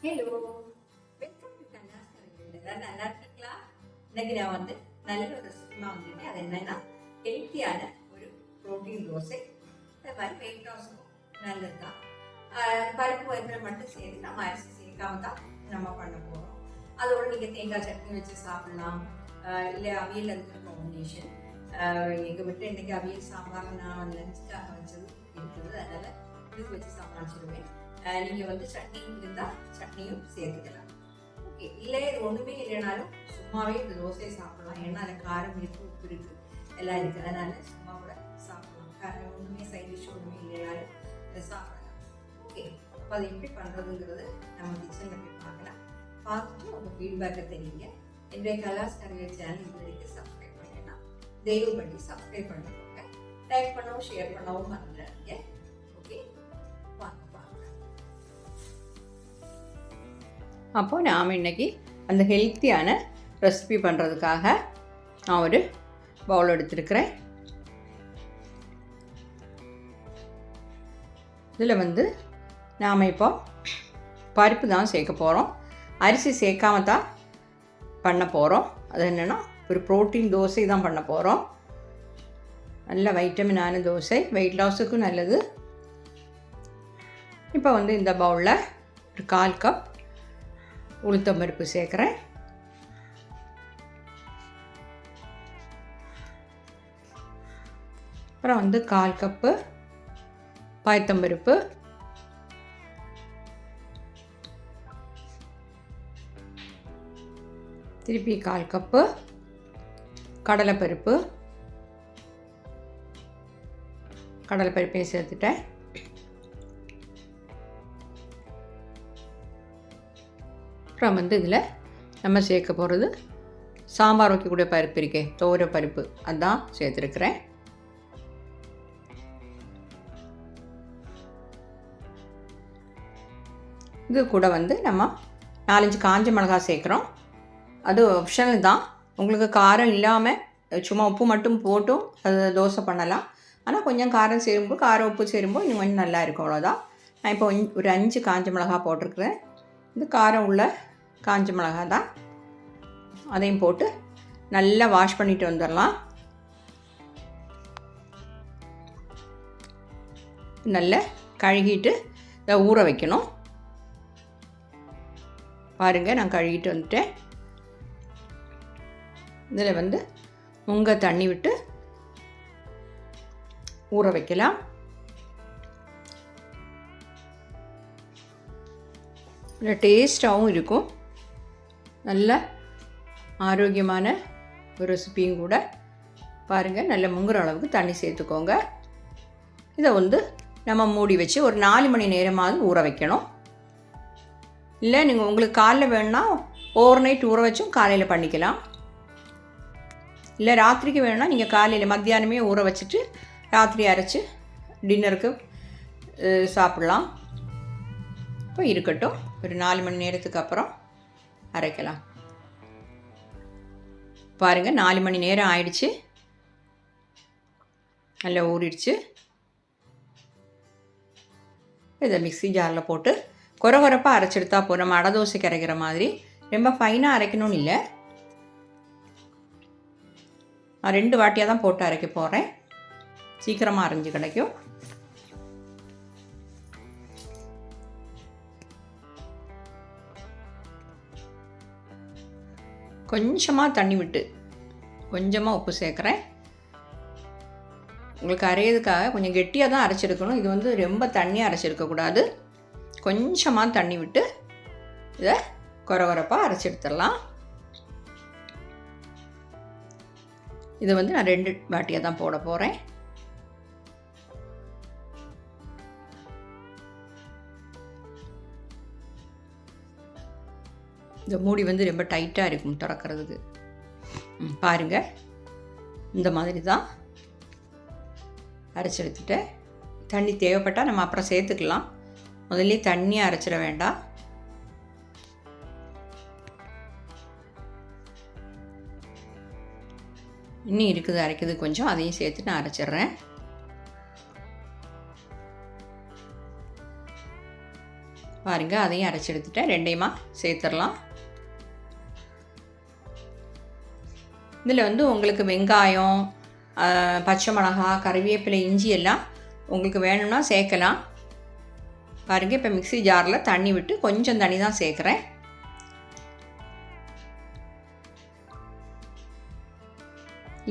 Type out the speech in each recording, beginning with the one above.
Hello welcome to கண்ணாஸ் கலைஞர் நல்லா இருக்கீங்களா? இன்னைக்கு நான் வந்து நல்ல ஒரு ரெசிபிமா வந்துட்டேன். அது என்னன்னா ஹெல்த்தியான ஒரு ப்ரோட்டீன் தோசை. இந்த மாதிரி வெயிட் லாஸுக்கும் நல்லது தான் பருப்பு வைப்பில் மட்டும் சேர்த்து நம்ம அரிசி சேர்க்காம தான் நம்ம பண்ண போகிறோம் அதோட நீங்கள் தேங்காய் சட்னி வச்சு சாப்பிடலாம். இல்லை அவியல் அதுக்கு காம்பினேஷன் எங்கள் வீட்டில் இன்னைக்கு அவியல் சாம்பார் நான் லஞ்சுக்காக வச்சது இருக்கிறது. அதனால் இது வச்சு சமாளிச்சிருவேன். நீங்கள் வந்து சட்னி இருந்தால் சட்னியும் சேர்த்துக்கலாம். ஓகே இல்லை இது ஒன்றுமே இல்லைனாலும் சும்மாவே இந்த தோசையை சாப்பிடலாம். ஏன்னா அதில் காரம் இருக்கு உப்பு இருக்கு எல்லாம் இருக்கு. அதனால சும்மா கூட சாப்பிடலாம். காரம் ஒன்றுமே சைட் டிஷ் ஒன்றுமே இல்லைனாலும் இதை சாப்பிடலாம். ஓகே அப்போ அதை எப்படி பண்ணுறதுங்கிறது நம்ம கிச்சனில் போய் பார்க்கலாம். பார்த்துட்டு உங்கள் ஃபீட்பேக்கை தெரியுங்க என்னுடைய கலாஸ் கரையர் சேனல் இது வரைக்கும் சப்ஸ்கிரைப் பண்ணலாம் தயவு பண்ணி சப்ஸ்கிரைப் பண்ணிக்கோங்க. லைக் பண்ணவும் ஷேர் பண்ணவும் மறந்துடாதீங்க. அப்போ நாம் இன்னைக்கு அந்த ஹெல்த்தியான ரெசிபி பண்ணுறதுக்காக நான் ஒரு பவுல் எடுத்துருக்கிறேன். இதில் வந்து நாம் இப்போ பருப்பு தான் சேர்க்க போகிறோம் அரிசி சேர்க்காம தான் பண்ண போகிறோம் அது என்னென்னா ஒரு ப்ரோட்டீன் தோசை தான் பண்ண போகிறோம் நல்ல வைட்டமினான தோசை வெயிட் லாஸுக்கும் நல்லது. இப்போ வந்து இந்த பவுலில் ஒரு கால் கப் உளுத்தம் பருப்பு சேர்க்குறேன். அப்புறம் வந்து கால் கப்பு பாயத்தம்பருப்பு. திருப்பி கால் கப்பு கடலைப்பருப்பு. கடலைப்பருப்பையும் சேர்த்துட்டேன். அப்புறம் வந்து இதில் நம்ம சேர்க்க போகிறது சாம்பார் வைக்கக்கூடிய பருப்பு இருக்கே தோர பருப்பு. அதான் சேர்த்துருக்குறேன். இது கூட வந்து நம்ம நாலஞ்சு காஞ்ச மிளகாய் சேர்க்குறோம். அது ஆப்ஷனல் தான். உங்களுக்கு காரம் இல்லாமல் சும்மா உப்பு மட்டும் போட்டும் அது தோசை பண்ணலாம். ஆனால் கொஞ்சம் காரம் சேரும்போது காரம் உப்பு சேரும்போது இன்னும் கொஞ்சம் நல்லா இருக்கும் அவ்வளோதான் நான் இப்போ ஒரு அஞ்சு காஞ்ச மிளகாய் போட்டிருக்கிறேன். இது காரம் உள்ள காஞ்ச மிளகாய் தான். அதையும் போட்டு நல்லா வாஷ் பண்ணிட்டு வந்துடலாம். நல்லா கழுகிட்டு இதை ஊற வைக்கணும். பாருங்கள் நான் கழுகிட்டு வந்துட்டேன். இதில் வந்து உங்கள் தண்ணி விட்டு ஊற வைக்கலாம். இல்லை டேஸ்ட்டாகவும் இருக்கும். நல்ல ஆரோக்கியமான ஒரு ரெசிபியும் கூட பாருங்கள் நல்ல முங்குற அளவுக்கு தண்ணி சேர்த்துக்கோங்க. இதை வந்து நம்ம மூடி வச்சு ஒரு நாலு மணி நேரமாவது ஊற வைக்கணும். இல்லை நீங்கள் உங்களுக்கு காலைல வேணும்னா ஓவர் நைட் ஊற வச்சும் காலையில் பண்ணிக்கலாம். இல்லை ராத்திரிக்கு வேணும்னா நீங்கள் காலையில் மத்தியானமே ஊற வச்சுட்டு ராத்திரி அரைச்சி டின்னருக்கு சாப்பிட்லாம் சாப்பிடலாம். இப்போ இருக்கட்டும். ஒரு நாலு மணி நேரத்துக்கு அப்புறம் அரைக்கலாம். பாருங்கள் நாலு மணி நேரம் ஆயிடுச்சு. நல்லா ஊறிடுச்சு. இதை மிக்ஸி ஜாரில் போட்டு குறை குறைப்பாக அரைச்செடுத்தா போதும். நம்ம அடை தோசைக்கு அரைக்கிற மாதிரி. ரொம்ப ஃபைனாக அரைக்கணும்னு இல்லை. நான் ரெண்டு வாட்டியாக தான் போட்டு அரைக்க போகிறேன் சீக்கிரமாக அரைஞ்சு கிடைக்கும். கொஞ்சமாக தண்ணி விட்டு கொஞ்சமாக உப்பு சேர்க்குறேன். உங்களுக்கு அரையிறதுக்காக கொஞ்சம் கெட்டியாக தான் அரைச்சிருக்கணும். இது வந்து ரொம்ப தண்ணியாக அரைச்சிருக்கக்கூடாது கொஞ்சமாக தண்ணி விட்டு இதை குறவரப்பாக அரைச்சி அரைச்செடுத்துடலாம். இதை வந்து நான் ரெண்டு வாட்டியாக தான் போட போகிறேன் இந்த மூடி வந்து ரொம்ப டைட்டாக இருக்கும் திறக்கிறதுக்கு. பாருங்கள் இந்த மாதிரி தான் அரைச்சி எடுத்துட்டேன் தண்ணி தேவைப்பட்டால் நம்ம அப்புறம் சேர்த்துக்கலாம். முதல்ல தண்ணி அரைச்சிட வேண்டாம். இன்னும் இருக்குது அரைக்கிறது கொஞ்சம். அதையும் சேர்த்து நான் அரைச்சிட்றேன். பாருங்கள் அதையும் அரைச்சி எடுத்துட்டேன். ரெண்டையுமா சேர்த்துடலாம். இதில் வந்து உங்களுக்கு வெங்காயம் பச்சை மிளகா கறிவேப்பிலை இஞ்சி எல்லாம் உங்களுக்கு வேணும்னா சேர்க்கலாம். பாருங்கள் இப்போ மிக்ஸி ஜாரில் தண்ணி விட்டு கொஞ்சம் தண்ணி தான் சேர்க்குறேன்.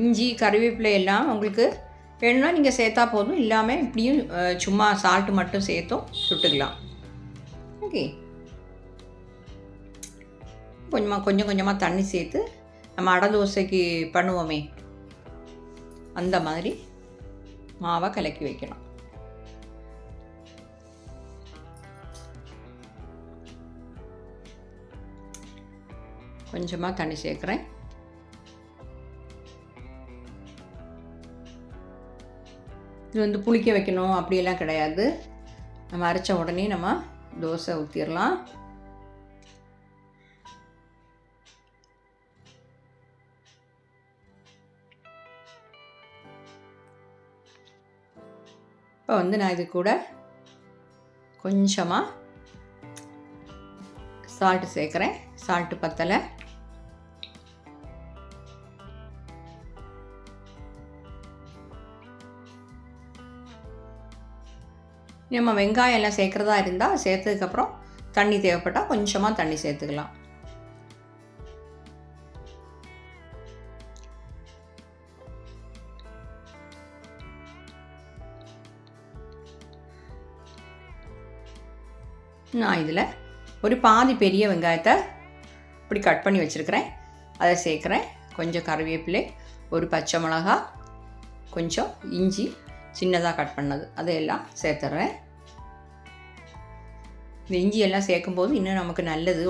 இஞ்சி கறிவேப்பிலை எல்லாம் உங்களுக்கு வேணும்னா நீங்கள் சேர்த்தா போதும். இல்லாமல் இப்படியும் சும்மா சால்ட்டு மட்டும் சேர்த்தும் சுட்டுக்கலாம். ஓகே கொஞ்சமாக கொஞ்சம் கொஞ்சமாக தண்ணி சேர்த்து நம்ம அடை தோசைக்கு பண்ணுவோமே அந்த மாதிரி மாவை கலக்கி வைக்கணும் கொஞ்சமாக தண்ணி சேர்க்குறேன் இது வந்து புளிக்க வைக்கணும் அப்படியெல்லாம் கிடையாது நம்ம அரைச்ச உடனே நம்ம தோசை ஊற்றிடலாம் இப்போ வந்து நான் இது கூட கொஞ்சமாக சால்ட்டு சேர்க்குறேன். சால்ட்டு பத்தலை. நம்ம வெங்காயம் எல்லாம் சேர்க்குறதா இருந்தால் சேர்த்ததுக்கப்புறம் தண்ணி தேவைப்பட்டால் கொஞ்சமாக தண்ணி சேர்த்துக்கலாம். நான் இதில் ஒரு பாதி பெரிய வெங்காயத்தை இப்படி கட் பண்ணி வச்சுருக்கிறேன். அதை சேர்க்குறேன். கொஞ்சம் கருவேப்பிலை ஒரு பச்சை மிளகா கொஞ்சம் இஞ்சி சின்னதாக கட் பண்ணது. அதையெல்லாம் சேர்த்துட்றேன் இந்த இஞ்சி எல்லாம் சேர்க்கும்போது இன்னும் நமக்கு நல்லது.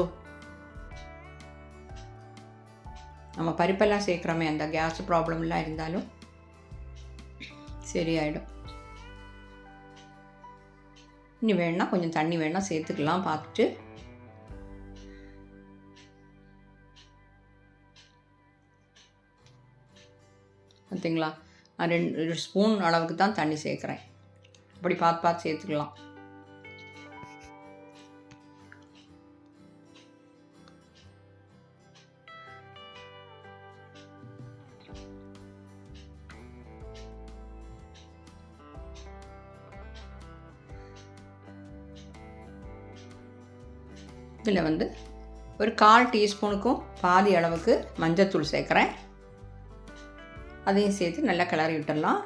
நம்ம பருப்பெல்லாம் சேர்க்குறோமே அந்த கேஸ் ப்ராப்ளம்லாம் இருந்தாலும் சரியாயிடும். இனி வேணால் கொஞ்சம் தண்ணி வேணா சேர்த்துக்கலாம் பார்த்துட்டு. பார்த்தீங்களா நான் ரெண்டு ரெண்டு ஸ்பூன் அளவுக்கு தான் தண்ணி சேர்க்குறேன். அப்படி பார்த்து பார்த்து சேர்த்துக்கலாம். இதில் வந்து ஒரு கால் டீஸ்பூனுக்கும் பாதி அளவுக்கு மஞ்சத்தூள் சேர்க்குறேன். அதையும் சேர்த்து நல்லா கிளறி விட்டுடலாம்.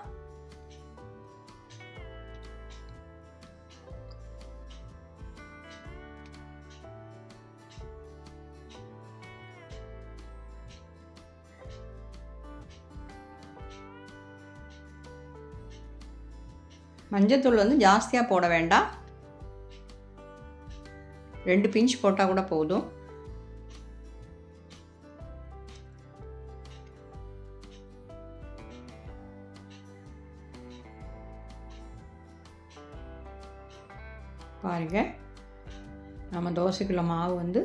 மஞ்சத்தூள் வந்து ஜாஸ்தியாக போட வேண்டாம். ரெண்டு பிஞ்ச் போட்டால் கூட போதும். பாருங்க. நம்ம தோசைக்குள்ள மாவு வந்து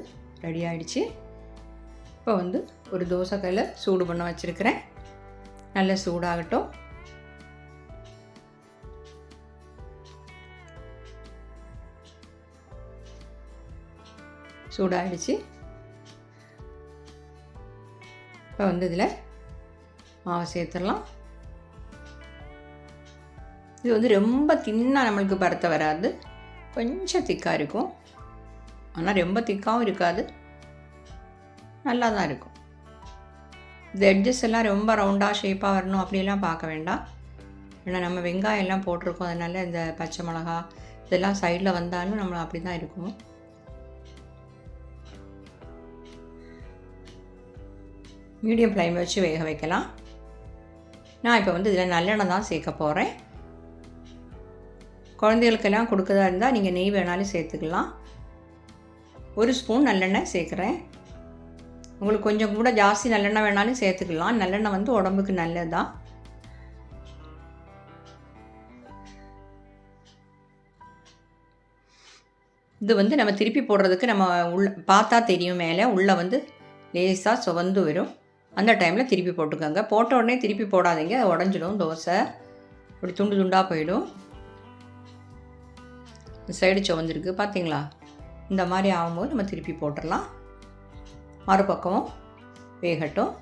ரெடி ஆகிடுச்சு இப்போ வந்து ஒரு தோசைக்கல்ல சூடு பண்ண வச்சுருக்கிறேன். நல்ல சூடாகட்டும். சூடாயிடுச்சு. இப்போ வந்து இதில் மாவு சேர்த்துடலாம். இது வந்து ரொம்ப தின்னாக நம்மளுக்கு பருத்த வராது. கொஞ்சம் திக்காக இருக்கும். ஆனால் ரொம்ப திக்காகவும் இருக்காது. நல்லா தான் இருக்கும். இந்த எட்ஜஸ் எல்லாம் ரொம்ப ரவுண்டாக ஷேப்பாக வரணும் அப்படிலாம் பார்க்க வேண்டாம். ஏன்னா நம்ம வெங்காயம் எல்லாம் போட்டிருக்கோம். அதனால இந்த பச்சை மிளகா இதெல்லாம் சைடில் வந்தாலும் நம்ம அப்படி தான் இருக்கும் மீடியம் ஃப்ளைம் வச்சு வேக வைக்கலாம். நான் இப்போ வந்து இதில் நல்லெண்ணெய் தான் சேர்க்க போகிறேன் குழந்தைகளுக்கெல்லாம் கொடுக்கறதா இருந்தால் நீங்கள் நெய் வேணாலும் சேர்த்துக்கலாம். ஒரு ஸ்பூன் நல்லெண்ணெய் சேர்க்குறேன். உங்களுக்கு கொஞ்சம் கூட ஜாஸ்தி நல்லெண்ணெய் வேணாலும் சேர்த்துக்கலாம். நல்லெண்ணெய் வந்து உடம்புக்கு நல்லது? இது வந்து நம்ம திருப்பி போடுறதுக்கு நம்ம உள்ள பார்த்தா தெரியும் மேலே. உள்ளே வந்து லேசாக சுவந்து வரும். அந்த டைமில் திருப்பி போட்டுக்கோங்க. போட்ட உடனே திருப்பி போடாதீங்க. உடஞ்சிடும். தோசை. அப்படி துண்டு துண்டாக போயிடும். சைடு சுவந்துருக்கு பார்த்தீங்களா இந்த மாதிரி ஆகும்போது நம்ம திருப்பி போட்டுடலாம். மறுபக்கம் வேகட்டும்.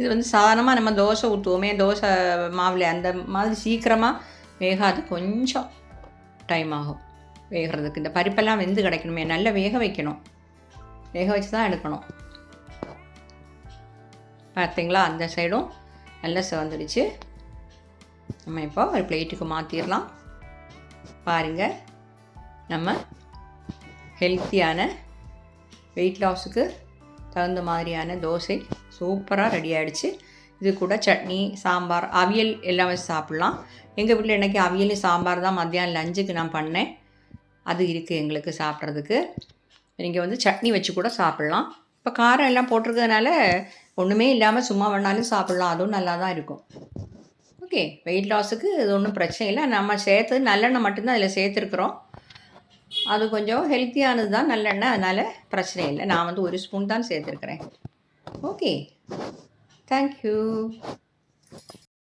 இது வந்து சாதாரணமாக நம்ம தோசை ஊற்றுவோமே தோசை மாவில் அந்த மாதிரி சீக்கிரமாக வேகாது. கொஞ்சம் டைம் ஆகும் வேகிறதுக்கு. இந்த பருப்பெல்லாம் வெந்து கிடைக்கணுமே நல்லா வேக வைக்கணும். வேக வச்சு தான் எடுக்கணும். பார்த்தீங்களா அந்த சைடும் நல்லா சிவந்துடுச்சு. நம்ம இப்போ ஒரு பிளேட்டுக்கு மாற்றிடலாம் பாருங்கள் நம்ம ஹெல்த்தியான வெயிட் லாஸுக்கு தகுந்த மாதிரியான தோசை சூப்பராக ரெடி ஆகிடுச்சு இது கூட சட்னி சாம்பார் அவியல் எல்லாம் வச்சு சாப்பிட்லாம். எங்கள் வீட்டில் இன்றைக்கி அவியலும் சாம்பார் தான் மத்தியானம் லஞ்சுக்கு நான் பண்ணேன். அது இருக்குது எங்களுக்கு சாப்பிட்றதுக்கு. நீங்கள் வந்து சட்னி வச்சு கூட சாப்பிட்லாம். இப்போ காரம் எல்லாம் போட்டிருக்கிறதுனால ஒன்றுமே இல்லாமல் சும்மா வேணாலும் சாப்பிட்லாம். அதுவும் நல்லா தான் இருக்கும். ஓகே வெயிட் லாஸுக்கு இது ஒன்றும் பிரச்சனை இல்லை. நம்ம சேர்த்தது நல்லெண்ணெய் மட்டும்தான் அதில் சேர்த்துருக்குறோம். அது கொஞ்சம் ஹெல்த்தியானது தான் நல்லெண்ணெய். அதனால் பிரச்சனை இல்லை. நான் வந்து ஒரு ஸ்பூன் தான் சேர்த்துருக்குறேன். Okay thank you